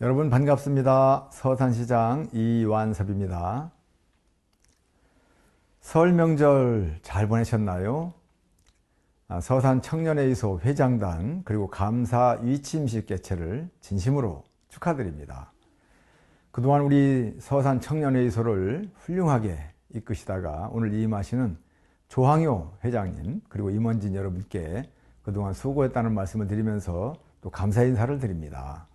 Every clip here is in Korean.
여러분 반갑습니다. 서산시장 이완섭입니다. 설 명절 잘 보내셨나요? 아, 서산 청년회의소 회장단 그리고 감사 위치임식 개최를 진심으로 축하드립니다. 그동안 우리 서산 청년회의소를 훌륭하게 이끄시다가 오늘 이임하시는 조항효 회장님 그리고 임원진 여러분께 그동안 수고했다는 말씀을 드리면서 또 감사 인사를 드립니다.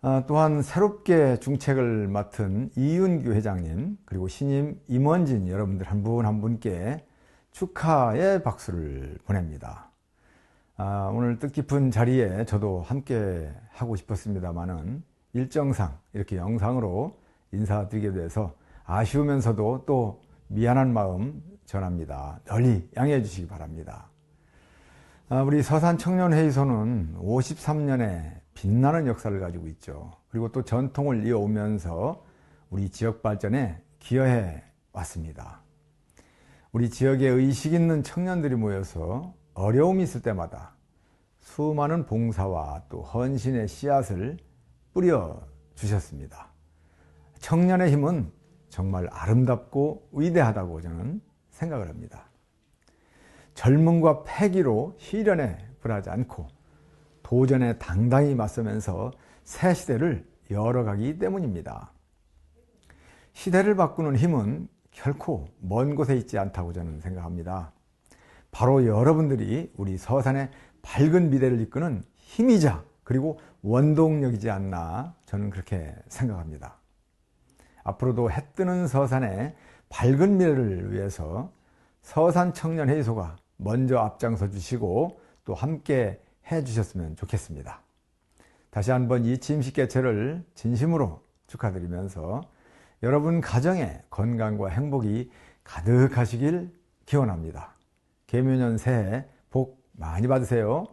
아, 또한 새롭게 중책을 맡은 이윤규 회장님 그리고 신임 임원진 여러분들 한분한 분께 축하의 박수를 보냅니다. 아, 오늘 뜻깊은 자리에 저도 함께 하고 싶었습니다만은 일정상 이렇게 영상으로 인사드리게 돼서 아쉬우면서도 또 미안한 마음 전합니다. 널리 양해해 주시기 바랍니다. 아, 우리 서산청년회의소는 53년의 빛나는 역사를 가지고 있죠. 그리고 또 전통을 이어오면서 우리 지역 발전에 기여해 왔습니다. 우리 지역에 의식 있는 청년들이 모여서 어려움이 있을 때마다 수많은 봉사와 또 헌신의 씨앗을 뿌려 주셨습니다. 청년의 힘은 정말 아름답고 위대하다고 저는 생각을 합니다. 젊음과 패기로 희련에 불하지 않고 도전에 당당히 맞서면서 새 시대를 열어가기 때문입니다. 시대를 바꾸는 힘은 결코 먼 곳에 있지 않다고 저는 생각합니다. 바로 여러분들이 우리 서산의 밝은 미래를 이끄는 힘이자 그리고 원동력이지 않나 저는 그렇게 생각합니다. 앞으로도 해 뜨는 서산의 밝은 미래를 위해서 서산 청년회의소가 먼저 앞장서 주시고 또 함께 해 주셨으면 좋겠습니다. 다시 한번 이 침식 개최를 진심으로 축하드리면서 여러분 가정의 건강과 행복이 가득하시길 기원합니다. 개묘년 새해 복 많이 받으세요.